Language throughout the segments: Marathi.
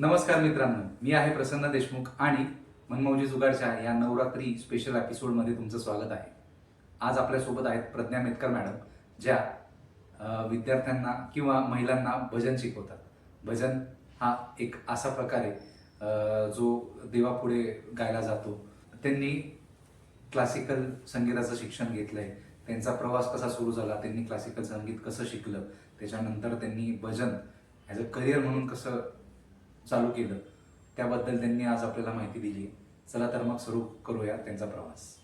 नमस्कार मित्रांनो मी आहे प्रसन्न देशमुख आणि मनमौजी जुगाडच्या या नवरात्री स्पेशल एपिसोडमध्ये तुमचं स्वागत आहे. आज आपल्यासोबत आहेत प्रज्ञा मेतकर मॅडम ज्या विद्यार्थ्यांना किंवा महिलांना भजन शिकवतात. भजन हा एक असा प्रकार आहे जो देवापुढे गायला जातो. त्यांनी क्लासिकल संगीताचं शिक्षण घेतलंय. त्यांचा प्रवास कसा सुरू झाला त्यांनी क्लासिकल संगीत कसं शिकलं त्याच्यानंतर त्यांनी भजन ॲज अ करिअर म्हणून कसं चालू केलं. त्याबद्दल त्यांनी आज आपल्याला माहिती दिली. चला तर मग सुरू करूया त्यांचा प्रवास.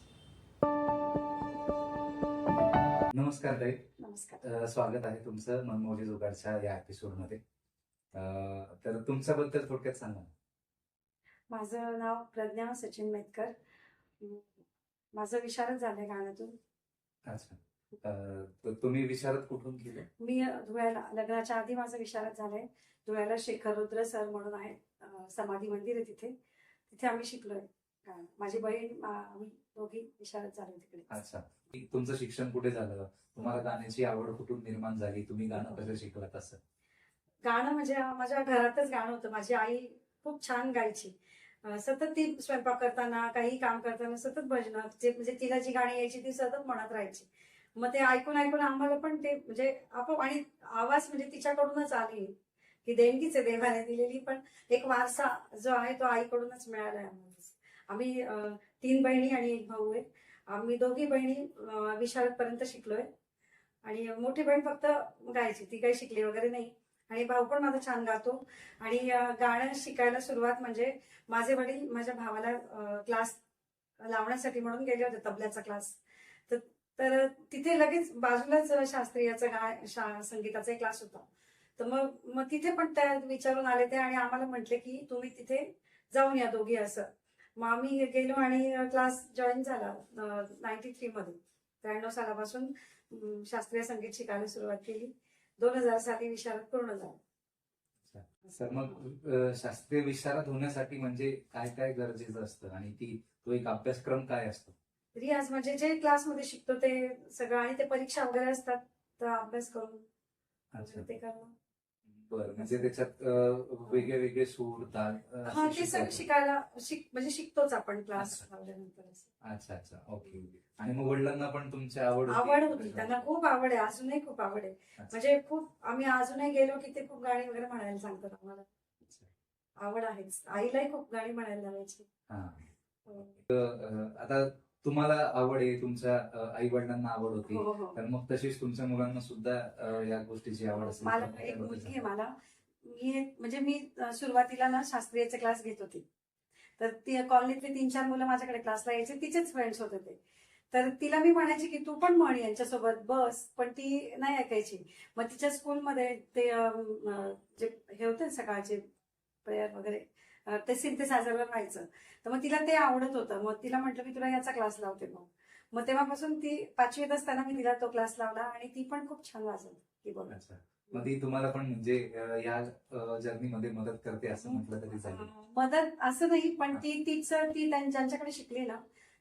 नमस्कार ताई. नमस्कार. स्वागत आहे तुमचं मनमोजी जोगाडच्या या एपिसोडमध्ये तर तुमच्याबद्दल थोडक्यात सांगा. माझं नाव प्रज्ञा सचिन मेतकर. माझं विशारद झालंय गाण्यातून. अच्छा. तर तुम्ही विचारत कुठून केलं मी धुळ्याला लग्नाच्या आधी माझं विशारद झालंय. धुळ्याला शेखर रुद्र सर म्हणून आहे समाधी मंदिर आहे तिथे. तिथे आम्ही शिकलोय. माझी बहीण आम्ही दोघी विशारद झालो तिकडे. अच्छा. तुमचं शिक्षण कुठे झालं? तुम्हाला गाण्याची आवड कुठून निर्माण झाली? तुम्ही गाणं कसं शिकलात असं? गाणं म्हणजे माझ्या घरातच गाणं होतं. माझी आई खूप छान गायची. सतत ती स्वयंपाक करताना काही काम करताना सतत भजनं जे म्हणजे तिला जी गाणी यायची ती सतत म्हणत राहायची. मग ते ऐकून ऐकून आम्हाला पण ते म्हणजे आपोआप आणि आवाज म्हणजे तिच्याकडूनच आली. की देणगीच आहे देवाने दिलेली पण एक वारसा जो आहे तो आईकडूनच मिळाला आहे आम्हाला. आम्ही तीन बहिणी आणि एक भाऊ आहे. आम्ही दोघी बहिणी विशारद पर्यंत शिकलोय. आणि मोठी बहीण फक्त गायची ती काही शिकली वगैरे नाही. आणि भाऊ पण माझा छान गातो. आणि गाणं शिकायला सुरुवात म्हणजे माझे वडील माझ्या भावाला क्लास लावण्यासाठी म्हणून गेले होते तबल्याचा क्लास. तर तर तिथे लगेच बाजूलाच शास्त्रीयाचा गाय संगीताचा एक क्लास होता. तर मग मग तिथे पण त्या विचारून आले ते आणि आम्हाला म्हटले की तुम्ही तिथे जाऊन या दोघी असं. मग आम्ही गेलो आणि क्लास जॉईन झाला नाईन्टी थ्री मध्ये त्र्याण्णव सालापासून शास्त्रीय संगीत शिकायला सुरुवात केली. दोन हजार साली विशारद पूर्ण झाला. सर मग शास्त्रीय विशारद होण्यासाठी म्हणजे काय काय गरजेचं असतं? आणि ती तो एक अभ्यासक्रम काय असतो? रियाज म्हणजे जे क्लासमध्ये शिकतो ते सगळं आणि ते परीक्षा वगैरे असतात तर अभ्यास करून. अच्छा. ते करणं. बरं म्हणजे त्याच्यात वेगळे वेगळे सूर ताल हा ते सगळं. शिकायला शिक म्हणजे शिकतोच आपण क्लास अच्छा. लावल्यानंतर असं. अच्छा अच्छा. Okay okay. आणि मग वडिलांना पण तुमची आवड आवड होती. त्यांना खूप आवड आहे अजूनही खूप आवड आहे. म्हणजे खूप आम्ही अजूनही गेलो की ते खूप गाणी वगैरे म्हणायला सांगतात आम्हाला. आवड आहेच. आईलाही खूप गाणी म्हणायला लावायची. हा. हो. अ, आता तुम्हाला आवड आहे तुमच्या आई वडिलांना आवड होती हो हो. तर मग तशीच तुमच्या मुलांना सुद्धा अ, या गोष्टीची आवड असेल. मला तर एक मुलगी आहे. मला. मी म्हणजे मी अ, सुरुवातीला ना शास्त्रीयचे क्लास घेत होते. तर ती कॉलनीतले तीन चार मुलं माझ्याकडे क्लासला यायचे तिचेच फ्रेंड्स होते ते. तर तिला मी म्हणायची की तू पण म्हण यांच्यासोबत बस. पण ती नाही ऐकायची. मग तिच्या स्कूलमध्ये ते अम, अ, जे हे होते ना सकाळचे प्रेयर वगैरे ते सिंथेसायझरवर व्हायचं तर मग तिला ते आवडत होतं. मग तिला म्हटलं मी तुला याचा क्लास लावते मग. मग तेव्हापासून ती पाचवीत असताना मी तिला तो क्लास लावला आणि ती पण खूप छान वाजवते कीबोर्ड अच्छा. मग ती तुम्हाला पण म्हणजे या जर्नी मध्ये मदत करते असं म्हटलं तरी चालेल. मदत असं नाही पण ती तीच ती ज्यांच्याकडे शिकली ना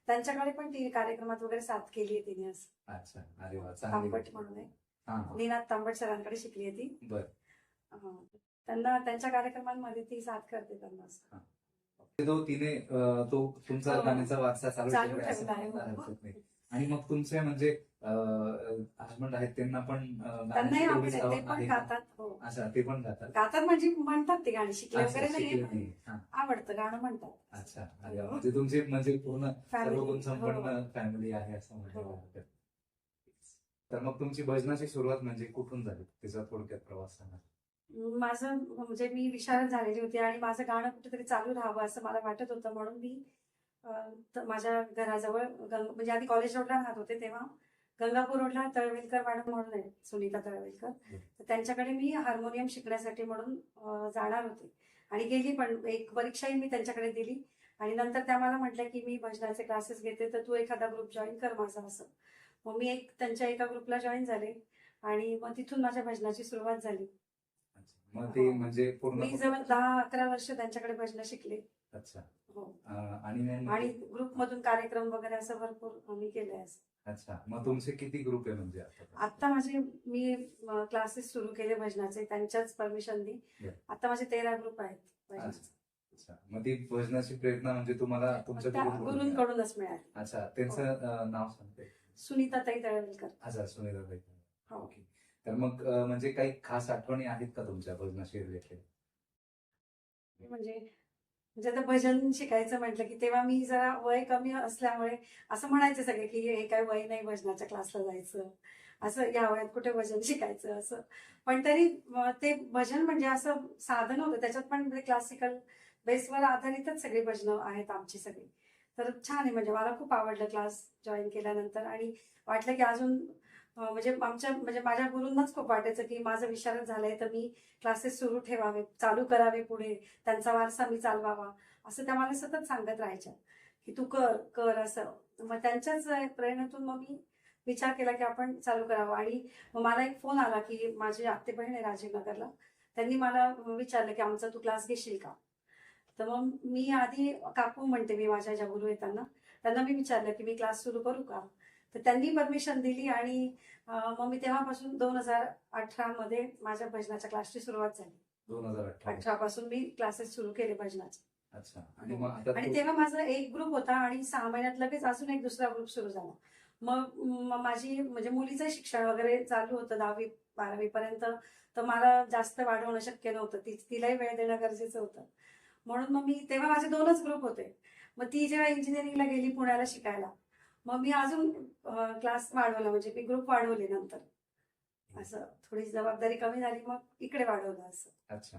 त्यांच्याकडे पण ती कार्यक्रमात वगैरे साथ केली आहे तिने असं. अच्छा. अरे तांबट. म्हणून आहे. निनाद तांबट सरांकडे शिकली आहे ती. बर. त्यांना त्यांच्या कार्यक्रमांमध्ये ती साथ करते त्यांना असं तो तिने अ, तो तुमचा हो. गाण्याचा वारसा चालू चालू ठेवलाय असं ठेवला आहे, म्हणायला हो. हरकत नाही. आणि मग तुमचे म्हणजे हजबंड आहेत त्यांना पण अ, त्यांनाही आवड ते पण आहे का? गातात हो अच्छा ते पण गातात गातात म्हणजे म्हणतात ते गाणी शिकले अच्छा, वगैरे शिकले नाही. हा. आवडतं गाणं म्हणतात अच्छा अरे वा. म्हणजे तुमची म्हणजे पूर्ण सर्व फॅमिली आहे असं म्हणायला हो. हरकत नाही. तर मग तुमची भजनाची सुरुवात म्हणजे कुठून झाली त्याचा थोडक्यात प्रवास सांगा माझं म्हणजे मी विशारद झालेली होती आणि माझं गाणं कुठेतरी चालू राहावं असं मला वाटत होतं. म्हणून मी माझ्या घराजवळ गंग म्हणजे आधी कॉलेज रोडला राहत होते तेव्हा. गंगापूर रोडला तळवेलकर मॅडम म्हणून आहे सुनीता तळवेलकर. तर त्यांच्याकडे मी हार्मोनियम शिकण्यासाठी म्हणून जाणार होते. आणि गेली पण एक परीक्षाही मी त्यांच्याकडे दिली. आणि नंतर त्या मला म्हटल्या की मी भजनाचे क्लासेस घेते तर तू एखादा ग्रुप जॉईन कर माझा असं. मग मी एक त्यांच्या एका ग्रुपला जॉईन झाले. आणि मग तिथून माझ्या भजनाची सुरुवात झाली. मग ते हो. म्हणजे पूर्ण मी जवळ दहा अकरा वर्ष त्यांच्याकडे भजन शिकले. अच्छा. हो. आणि आणि ग्रुप मधून कार्यक्रम वगैरे असं भरपूर मी केलंय अच्छा. मग तुमचे किती ग्रुप आहे म्हणजे आता? माझे मी क्लासेस सुरू केले भजनाचे. त्यांच्याच परमिशननी. आता माझे तेरा ग्रुप आहेत मग ती भजनाची प्रेरणा म्हणजे तुम्हाला तुमच्या. गुरूंकडूनच मिळाली. अच्छा. त्यांचं अं, नाव सांगते. सुनीताताई तळवलकर अच्छा. सुनीताबाई हो. ओके. तर मग म्हणजे काही खास आठवणी आहेत का तुमच्या भजनाशी रिलेटेड म्हणजे म्हणजे आता भजन शिकायचं म्हटलं की तेव्हा मी जरा वय कमी असल्यामुळे असं म्हणायचे सगळे की हे काय वय नाही भजनाच्या क्लासला जायचं. असं या वयात कुठे भजन शिकायचं असं. पण तरी ते भजन म्हणजे असं साधन होतं. त्याच्यात पण म्हणजे क्लासिकल बेसवर आधारितच सगळी भजनं आहेत आमची सगळी. तर छान आहे. म्हणजे मला खूप आवडलं क्लास जॉईन केल्यानंतर आणि वाटलं की अजून म्हणजे आमच्या म्हणजे माझ्या गुरूंनाच खूप वाटायचं की माझं विशारद झालंय तर मी क्लासेस सुरू ठेवावे चालू करावे पुढे त्यांचा वारसा मी चालवावा असं त्या मला सतत सांगत राहायच्या की तू कर कर असं. मग त्यांच्याच प्रेरणेतून मग मी विचार केला की आपण चालू करावं. आणि मग मला एक फोन आला की माझी आत्ते बहीण आहे राजीवनगरला. त्यांनी मला विचारलं की आमचा तू क्लास घेशील का? तर मग मी आधी काकू म्हणते मी माझ्या ज्या गुरु आहेत त्यांना मी विचारलं की मी क्लास सुरू करू का? तर त्यांनी परमिशन दिली आणि मग मी तेव्हापासून दोन हजार अठरा मध्ये माझ्या भजनाच्या क्लासची सुरुवात झाली. दोन हजार अठरा पासून मी क्लासेस सुरू केले भजनाचे. अच्छा. आणि तेव्हा माझा एक ग्रुप होता आणि सहा महिन्यात लगेच अजून एक दुसरा ग्रुप सुरू झाला. मग माझी म्हणजे मुलीचं शिक्षण वगैरे चालू होतं दहावी बारावी पर्यंत. तर मला जास्त वाढवणं शक्य नव्हतं. ती तिलाही वेळ देणं गरजेचं होतं. म्हणून मग मी तेव्हा माझे दोनच ग्रुप होते. मग ती जेव्हा इंजिनिअरिंगला गेली पुण्याला शिकायला मग मी अजून क्लास वाढवला म्हणजे मी ग्रुप वाढवले नंतर. असं थोडी जबाबदारी कमी झाली मग इकडे वाढवलं असं. अच्छा.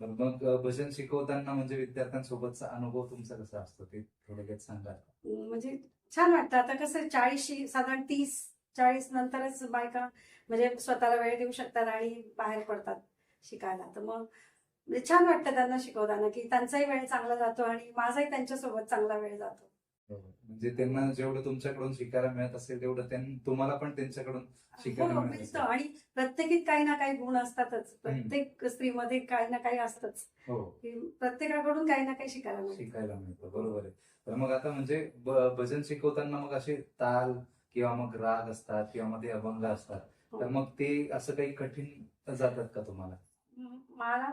मग भजन शिकवताना म्हणजे विद्यार्थ्यांसोबतचा अनुभव तुमचा कसा असतो? ते थोडक्यात सांगा म्हणजे छान वाटतं. आता कसं चाळीसशी साधारण तीस चाळीस नंतरच बायका म्हणजे स्वतःला वेळ देऊ शकतात आणि बाहेर पडतात शिकायला. तर मग म्हणजे छान वाटतं त्यांना शिकवताना की त्यांचाही वेळ चांगला जातो आणि माझाही त्यांच्यासोबत चांगला वेळ जातो. म्हणजे त्यांना जेवढं तुमच्याकडून शिकायला मिळत असेल तेवढं तुम्हाला पण त्यांच्याकडून शिकायला हो, मिळत असेल. आणि प्रत्येकीत काही ना काही गुण असतातच. प्रत्येक स्त्रीमध्ये काही ना काही असतंच. हो. प्रत्येकाकडून काही ना काही शिकायला मिळतं. शिकायला मिळतं. बरोबर आहे. तर मग आता म्हणजे भजन शिकवताना मग असे ताल किंवा मग राग असतात किंवा ते अभंग असतात. हो. तर मग ते असं काही कठीण जातात का तुम्हाला? मला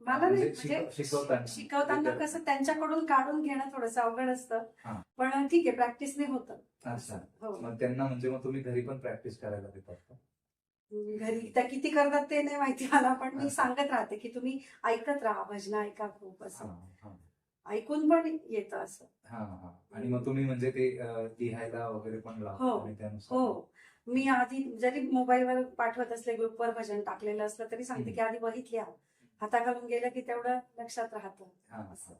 मला नाही म्हणजे म्हणजे शिक- शिकवताना. शिकवताना कसं त्यांच्याकडून काढून घेणं थोडस अवघड असतं. हा. पण ठीक आहे प्रॅक्टिसने होतं. अच्छा. हो. मग त्यांना म्हणजे मग तुम्ही घरी पण प्रॅक्टिस करायला देतात का? घरी त्या किती करतात ते नाही माहिती मला पण मी अच्छा. सांगत राहते की तुम्ही ऐकत राहा भजन ऐका खूप हा असं. हा ऐकून पण येतं असं. हा हा. आणि मग तुम्ही म्हणजे ते अं, लिहायला वगैरे पण लावता हो. आणि त्यानुसार? हो. मी आधी जरी मोबाईलवर पाठवत असले ग्रुपवर भजन टाकलेलं असलं तरी सांगते. की आधी बघितली हाताखालून गेलं की तेवढं लक्षात राहतं. असं.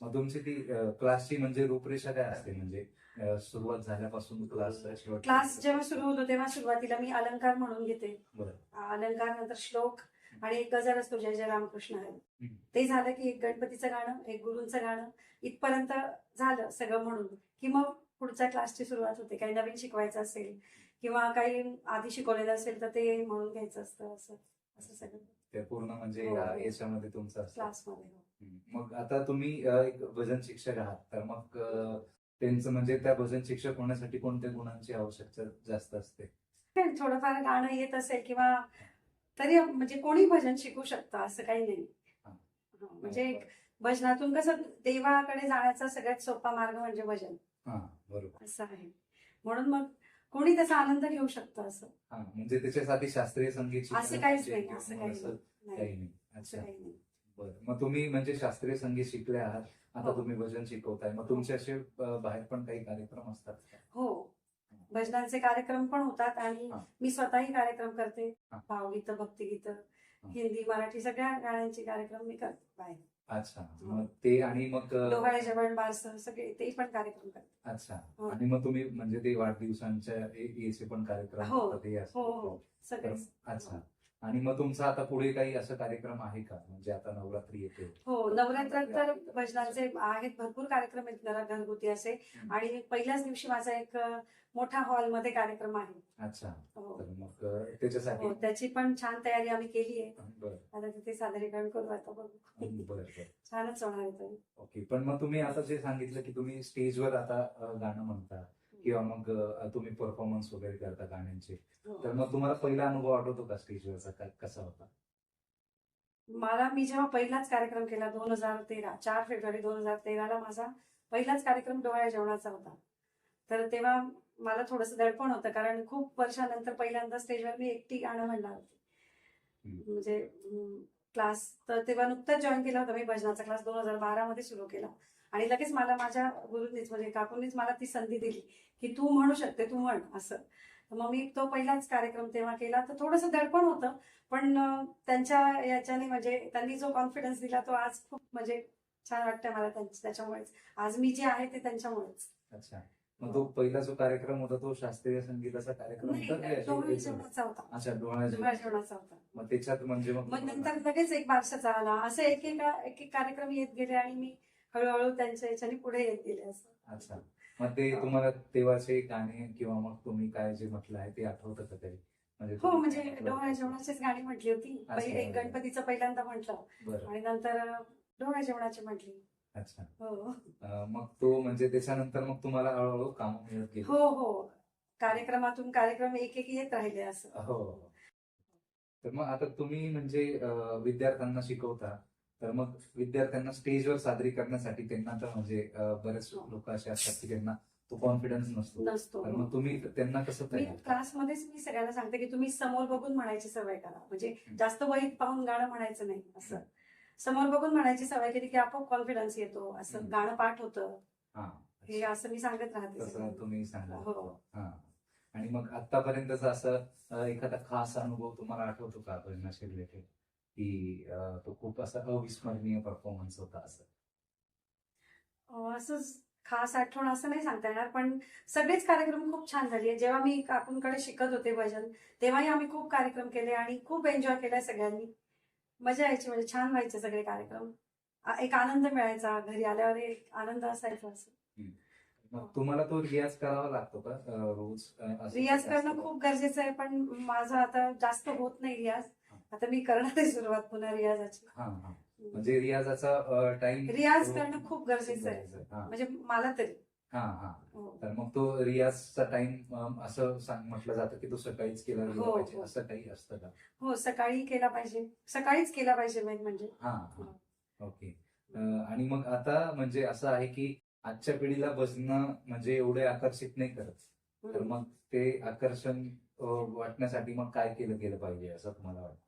मग तुमची ती क्लासची म्हणजे रूपरेषा काय असते? म्हणजे सुरुवात झाल्यापासून क्लास क्लास जेव्हा सुरू होतो तेव्हा सुरुवातीला मी अलंकार म्हणून घेते. अलंकार नंतर श्लोक आणि एक गजर असतो जय जय रामकृष्ण. हरी. ते झालं की एक गणपतीचं गाणं एक गुरूंचं गाणं. इथपर्यंत झालं सगळं म्हणून. की मग पुढच्या क्लासची सुरुवात होते. काही नवीन शिकवायचं असेल किंवा काही आधी शिकवलेलं असेल तर ते म्हणून घ्यायचं असतं असं असं सगळं. ते पूर्ण म्हणजे हो, हो. याच्यामध्ये तुमचं असतं. क्लासमध्ये हो. मग आता तुम्ही अं, एक भजन शिक्षक आहात. तर मग अं, त्यांचं म्हणजे त्या भजन शिक्षक होण्यासाठी कोणत्या गुणांची आवश्यकता जास्त असते? थोडंफार गाणं येत असेल किंवा तरी म्हणजे कोणी भजन शिकू शकतं असं काही नाही. हा. हा, म्हणजे एक भजनातून कसं देवाकडे जाण्याचा सगळ्यात सोपा मार्ग म्हणजे भजन. हा बरोबर. असं आहे. म्हणून मग कोणी त्याचा आनंद घेऊ शकतं असं? हा म्हणजे त्याच्यासाठी शास्त्रीय संगीत असं काहीच म्हणजे नाही असं काही असं नाही. काही नाही. असं अच्छा. काही नाही. बरं. मग तुम्ही म्हणजे शास्त्रीय संगीत शिकले आहात. आता हो. तुम्ही भजन शिकवताय. मग तुमचे असे अं, बाहेर पण काही कार्यक्रम असतात का? हो. भजनांचे कार्यक्रम पण होतात आणि हा. मी स्वतःही कार्यक्रम करते. हा. भावगीत भक्तिगीत हिंदी मराठी सगळ्या गाण्यांचे कार्यक्रम मी करते बाहेर. अच्छा मग ते आणि मग डोहाळे जेवण बारस सगळे ते पण कार्यक्रम करते अच्छा हो. आणि मग तुम्ही म्हणजे ते वाढदिवसांच्या ए- पण कार्यक्रम हो. हे. हो हो सगळेच अच्छा आणि मग तुमचा आता पुढे काही असं कार्यक्रम आहे का? म्हणजे आता नवरात्री येते. हो नवरात्रात तर भजनाचे आहेत भरपूर कार्यक्रम आहेत घरा घरगुती असे. आणि पहिल्याच दिवशी माझा एक मोठा हॉलमध्ये कार्यक्रम आहे. अच्छा. हो. तर मग त्याच्यासाठी? हो, त्याची पण छान तयारी आम्ही केली आहे. बरं. आता तिथे सादरीकरण करू आता बघू. बरं बरं. छानच होणार आहे ते. ओके पण मग तुम्ही आता जे सांगितलं की तुम्ही स्टेजवर आता अं, गाणं म्हणता. किंवा मग तुम्ही परफॉर्मन्स वगैरे करता गाण्यांचे हो. तर मग तुम्हाला पहिला अनुभव आठवतो का स्टेजवरचा? कसा होता? मला मी जेव्हा पहिलाच कार्यक्रम केला दोन हजार तेरा चार फेब्रुवारी दोन हजार तेराला माझा पहिलाच कार्यक्रम डोळ्या जेवणाचा होता. तर तेव्हा मला थोडंसं दडपण होतं कारण खूप वर्षानंतर पहिल्यांदा स्टेजवर मी एकटी गाणं म्हणणार होते. म्हणजे क्लास तर तेव्हा नुकताच जॉईन केला होता मी भजनाचा क्लास दोन हजार बारा मध्ये सुरू केला. आणि लगेच मला माझ्या गुरुंनीच म्हणजे काकूंनीच मला ती संधी दिली. की तू म्हणू शकते तू म्हण असं. मग मी तो पहिलाच कार्यक्रम तेव्हा केला. तर थोडंसं दडपण होतं पण त्यांच्या याच्याने म्हणजे त्यांनी जो कॉन्फिडन्स दिला तो आज खूप म्हणजे छान वाटतं मला त्यांच्या- त्याच्यामुळेच. आज मी जे आहे ते त्यांच्यामुळेच. अच्छा. मग तो पहिला जो कार्यक्रम होता तो शास्त्रीय संगीताचा कार्यक्रम होता डोळे जेवणाचा मग त्याच्यात म्हणजे मग नंतर लगेच एक बारशाचा आला असं एक एक कार्यक्रम येत गेले आणि मी हळूहळू त्यांच्या याच्याने पुढे येत गेले असं. अच्छा. मग ते तुम्हाला तेव्हाचे गाणे किंवा मग तुम्ही काय जे म्हटलं आहे ते आठवतं का तरी? म्हणजे हो म्हणजे? डोळ्या जेवणाचीच गाणी म्हटली होती. एक गणपतीचं पहिल्यांदा म्हटलं. आणि नंतर डोळ्या जेवणाची म्हटली. अच्छा. हो. मग तो म्हणजे त्याच्यानंतर मग तुम्हाला हळूहळू काम मिळत गेली. हो हो. कार्यक्रमातून कार्यक्रम एक एक येत राहिले असं. हो. तर मग आता तुम्ही म्हणजे विद्यार्थ्यांना शिकवता. तर मग विद्यार्थ्यांना स्टेजवर सादरी करण्यासाठी त्यांना तर म्हणजे बरेच हो. लोक असे असतात की त्यांना तो कॉन्फिडन्स नसतो तर मग तुम्ही त्यांना कसं मी? क्लासमध्येच मी सगळ्यांना सांगते की तुम्ही समोर बघून म्हणायची सवय करा म्हणजे. जास्त वहीत पाहून गाणं म्हणायचं नाही असं समोर बघून म्हणायची सवय केली की आपोआप कॉन्फिडन्स येतो असं. गाणं पाठ होतं हा हे असं मी सांगत राहते. तुम्ही सांगा हो. हा आणि मग आतापर्यंतचा असं एखादा खास अनुभव तुम्हाला आठवतो का रिलेटेड की तो खूप असा अविस्मरणीय परफॉर्मन्स होता असं. असंच खास आठवण असं नाही सांगता येणार पण सगळेच कार्यक्रम खूप छान झाले. जेव्हा मी काकूंकडे शिकत होते भजन तेव्हाही आम्ही खूप कार्यक्रम केले आणि खूप एन्जॉय केलाय सगळ्यांनी. मजा यायची म्हणजे छान व्हायचे सगळे कार्यक्रम. एक आनंद मिळायचा घरी आल्यावर एक आनंद असायचा असं. मग तुम्हाला तो रियाज करावा लागतो का? रोज रियाज करणं? खूप गरजेचं आहे पण माझं आता जास्त होत नाही रियाज. आता मी करणार आहे सुरुवात पुन्हा रियाजाची. हा हा. म्हणजे रियाजाचा टाइम रियाज करणं खूप गरजेचं आहे. म्हणजे मला तरी. हा हा. हो. तर मग तो रियाजचा टाइम असं सांग म्हटलं जातं की तो सकाळीच केला हो, पाहिजे. हो. असं काही असतं का? हो सकाळी केला पाहिजे. सकाळीच केला पाहिजे मेन म्हणजे. हा हा. ओके. आणि मग आता म्हणजे असं आहे की आजच्या पिढीला भजनं म्हणजे एवढे आकर्षित नाही करत. तर मग ते आकर्षण वाटण्यासाठी मग काय केलं गेलं पाहिजे असं तुम्हाला वाटतं?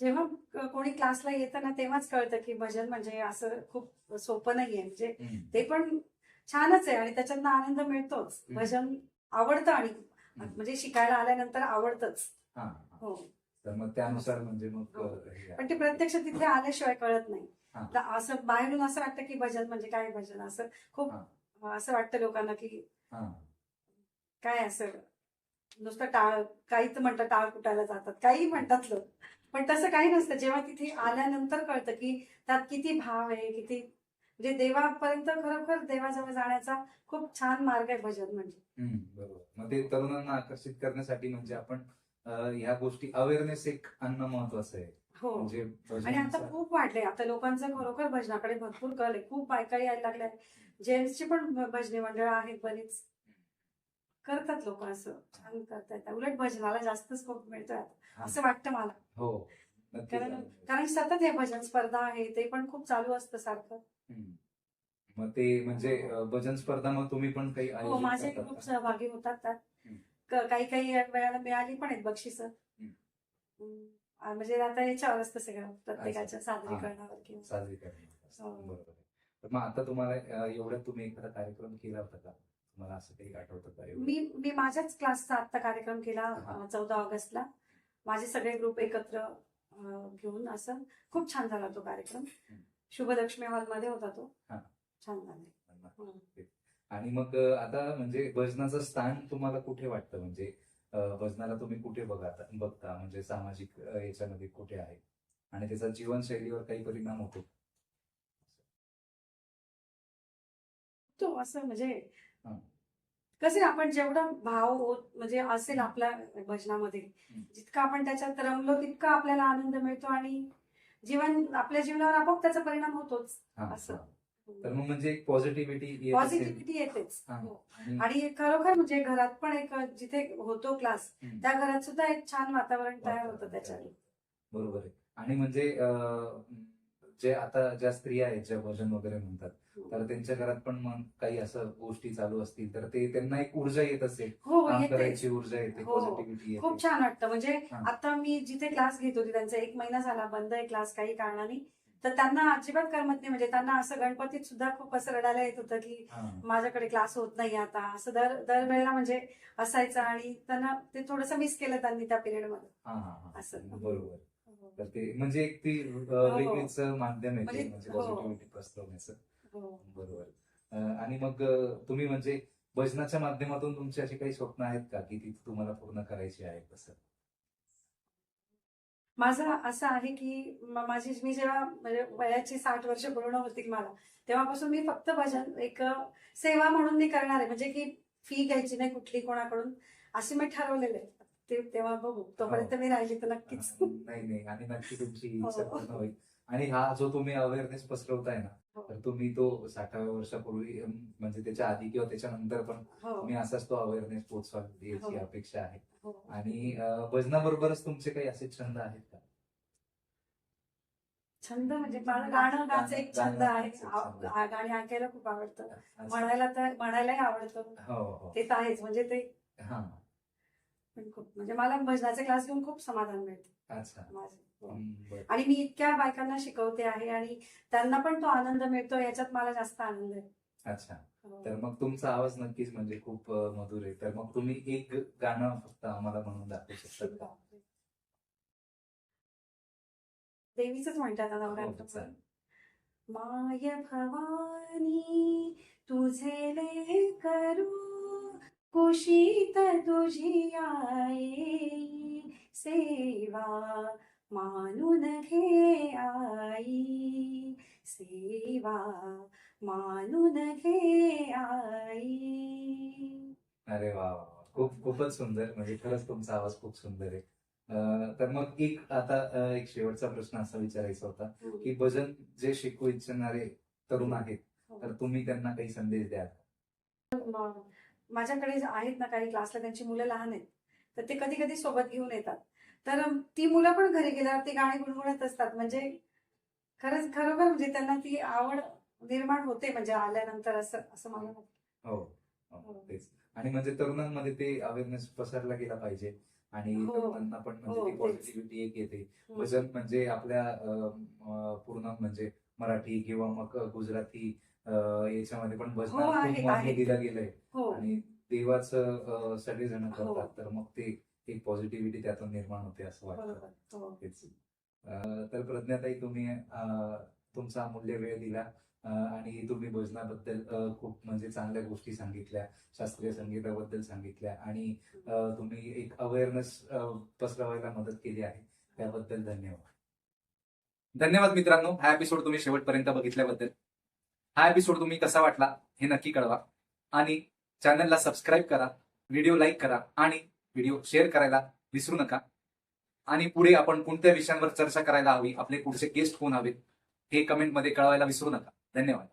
जेव्हा कोणी क्लासला येतं ना तेव्हाच कळतं की भजन म्हणजे असं खूप सोपं नाहीये. म्हणजे. ते पण छानच आहे आणि त्याच्यातनं आनंद मिळतोच. भजन आवडतं आणि म्हणजे शिकायला आल्यानंतर आवडतच. हा तर मग त्यानुसार म्हणजे मग हो. पण ते प्रत्यक्ष तिथे आल्याशिवाय कळत नाही. असं बाहेरून असं वाटतं की भजन म्हणजे काय भजन? असं खूप असं वाटतं लोकांना की काय असं? नुसतं टाळ काही तर म्हणतात टाळ कुटायला जातात. काही म्हणतात लोक. पण तसं काही नसतं. जेव्हा तिथे आल्यानंतर कळतं की त्यात किती भाव आहे किती म्हणजे देवापर्यंत खरोखर देवाजवळ जाण्याचा खूप छान मार्ग आहे भजन म्हणजे. बरोबर. मग ते तरुणांना आकर्षित करण्यासाठी म्हणजे आपण ह्या गोष्टी अवेअरनेस एक आणणं महत्वाचं आहे. हो. म्हणजे आणि आता खूप वाढले आता लोकांचं खरोखर भजनाकडे भरपूर कल आहे. खूप बायका यायला लागल्या जेंट्सची पण भजनी मंडळ आहेत बरीच. करतात लोक असं. छान करतात. उलट भजनाला जास्त स्कोप मिळतोय आता. असं वाटतं मला. हो कारण. कारण सतत हे भजन स्पर्धा आहे ते पण खूप चालू असतं सारखं. मग ते म्हणजे भजन स्पर्धा मग तुम्ही पण काही हो माझे खूप? सहभागी होतात त्यात. काही काही वेळाला मिळाली पण आहेत बक्षिस. म्हणजे आता याच्यावर असतं सगळं प्रत्येकाच्या सादरीकरणावर किंवा साजरी करण्यात हो. मग आता तुम्हाला अं, एवढ्यात तुम्ही एखादा कार्यक्रम केला होता का? तुम्हाला असं काही आठवतं? मी मी माझ्याच क्लासचा आत्ता कार्यक्रम केला. चौदा ऑगस्टला. माझे सगळे ग्रुप एकत्र घेऊन असं खूप छान झाला तो कार्यक्रम. शुभलक्ष्मी हॉलमध्ये होता तो. हा. छान झाला. आणि मग आता म्हणजे भजनाचं स्थान तुम्हाला कुठे वाटतं? म्हणजे भजनाला तुम्ही कुठे बघता बघता? म्हणजे सामाजिक याच्यामध्ये कुठे आहे? आणि त्याचा जीवनशैलीवर काही परिणाम होतो? तो असं म्हणजे. कसे आपण जेवढा भाव होत म्हणजे असेल आपल्या भजनामध्ये. जितका आपण त्याच्यात रमलो तितका आपल्याला आनंद मिळतो आणि जीवन आपल्या जीवनावर आपोआप त्याचा परिणाम होतोच असं. तर मग म्हणजे एक पॉझिटिव्हिटी पॉझिटिव्हिटी येतेच. हा. आणि खरोखर म्हणजे घरात पण एक जिथे होतो क्लास त्या घरात सुद्धा एक छान वातावरण तयार होतं त्याच्याने बरोबर आहे. आणि म्हणजे जे आता ज्या स्त्रिया आहेत ज्या भजन वगैरे म्हणतात तर त्यांच्या घरात पण मग काही असं गोष्टी चालू असतील तर ते त्यांना एक ऊर्जा येत असेल. हो काम करायची ऊर्जा येते हो. पॉझिटिव्हिटी येते. खूप छान वाटतं. म्हणजे हा. आता मी जिथे क्लास घेत होती त्यांचा एक महिना झाला बंद आहे क्लास काही कारणाने. तर त्यांना अजिबात करमत नाही. म्हणजे त्यांना असं गणपतीत सुद्धा खूप असं रडायला येत होतं की हा. माझ्याकडे क्लास होत नाही आता. असं दर दरवेळेला म्हणजे असायचं आणि त्यांना ते थोडंसं मिस केलं त्यांनी त्या पिरियडमध्ये. हा हा हा. असं. बरोबर. तर ते म्हणजे एक ती अं, वेगळीच माध्यम आहे ते म्हणजे- म्हणजे हो. पॉझिटिव्हिटी पसरवण्याचं हो. बरोबर आणि मग तुम्ही म्हणजे भजनाच्या माध्यमातून तुमची अशी काही स्वप्न आहेत का की ती तुम्हाला पूर्ण करायची आहेत तसं माझं असं आहे की माझी मी जेव्हा म्हणजे वयाची साठ वर्ष पूर्ण होतील मला तेव्हापासून मी फक्त भजन एक सेवा म्हणून मी करणार आहे म्हणजे की फी घ्यायची नाही कुठली कोणाकडून असे मी ठरवलेले आहे. ते तेव्हा बघू. तोपर्यंत मी राहिली तर नक्कीच. नाही नाही. आणि नक्की तुमची ही इच्छा हो. पूर्ण होईल. आणि हा जो तुम्ही अवेअरनेस पसरवताय ना हो. तर तुम्ही तो साठाव्या वर्षापूर्वी म्हणजे त्याच्या आधी किंवा त्याच्यानंतर पण हो. तुम्ही असाच तो अवेअरनेस पोहोचवाल याची हो. अपेक्षा आहे. हो. आणि भजनाबरोबरच तुमचे काही असे छंद आहेत का? छंद म्हणजे मला गाणं गायचं एक छंद आहे. गाणी ऐकायला खूप आवडतं. म्हणायला तर म्हणायलाही आवडतं. हो हो. ते तर आहेच. म्हणजे ते हा. पण खूप म्हणजे मला भजनाचे क्लास घेऊन खूप समाधान मिळते अच्छा माझं हो. हम्म, बरं. आणि मी इतक्या बायकांना शिकवते आहे आणि त्यांना पण तो आनंद मिळतो याच्यात मला जास्त आनंद आहे अच्छा हो. तर मग तुमचा आवाज नक्कीच म्हणजे खूप अं, मधुर आहे तर मग तुम्ही एक गाणं फक्त आम्हाला म्हणून दाखवू शकता का देवीच म्हणतात आता हो, नवरात्र चालेल. माय भवानी तुझे ले करू कुशीत तुझी आई सेवा मानून घे आई. सेवा मानून घे आई. अरे वा. खूप खूपच सुंदर. म्हणजे खरंच तुमचा आवाज खूप सुंदर आहे. तर मग एक आता एक शेवटचा प्रश्न असा विचारायचा होता की भजन जे शिकू इच्छिणारे तरुण आहेत तर तुम्ही त्यांना काही संदेश द्याल? म- माझ्याकडे आहेत ना काही क्लासला त्यांची मुलं लहान आहेत तर ते कधी कधी सोबत घेऊन येतात तर ती मुलं पण घरी गेल्यावर ती गाणी गुणगुणत असतात म्हणजे खरंच खरोखर म्हणजे त्यांना ती आवड निर्माण होते म्हणजे आल्यानंतर असं असं मला वाटतं. हो हो, हो. तेच आणि म्हणजे तरुणांमध्ये ते अवेअरनेस पसरला गेला पाहिजे आणि हो. तरुणांना पण म्हणजे ती. पॉझिटिव्हिटी एक येते भजन म्हणजे आपल्या पूर्ण म्हणजे मराठी किंवा मग गुजराती याच्यामध्ये पण भजन हो, खूप महत्त्व. दिलं गेलंय. हो. आणि देवाचं सगळेजण हो. करतात. तर मग ते एक पॉझिटिव्हिटी त्यातून निर्माण होते असं वाटतं. तर प्रज्ञाताई तुम्ही तुमचा अमूल्य वेळ दिला. आणि तुम्ही भजनाबद्दल खूप म्हणजे चांगल्या गोष्टी सांगितल्या. शास्त्रीय संगीताबद्दल सांगितल्या. आणि तुम्ही एक अवेअरनेस पसरवायला मदत केली आहे. त्याबद्दल धन्यवाद. धन्यवाद मित्रांनो. हा एपिसोड तुम्ही शेवटपर्यंत बघितल्याबद्दल. हा एपिसोड तुम्ही कसा वाटला हे नक्की कळवा. आणि चॅनलला सबस्क्राईब करा व्हिडिओ लाईक करा आणि व्हिडिओ शेअर करायला विसरू नका. आणि पुढे आपण कोणत्या विषयांवर चर्चा करायला हवी आपले पुढचे गेस्ट कोण हवेत हे कमेंटमध्ये कळवायला विसरू नका. धन्यवाद.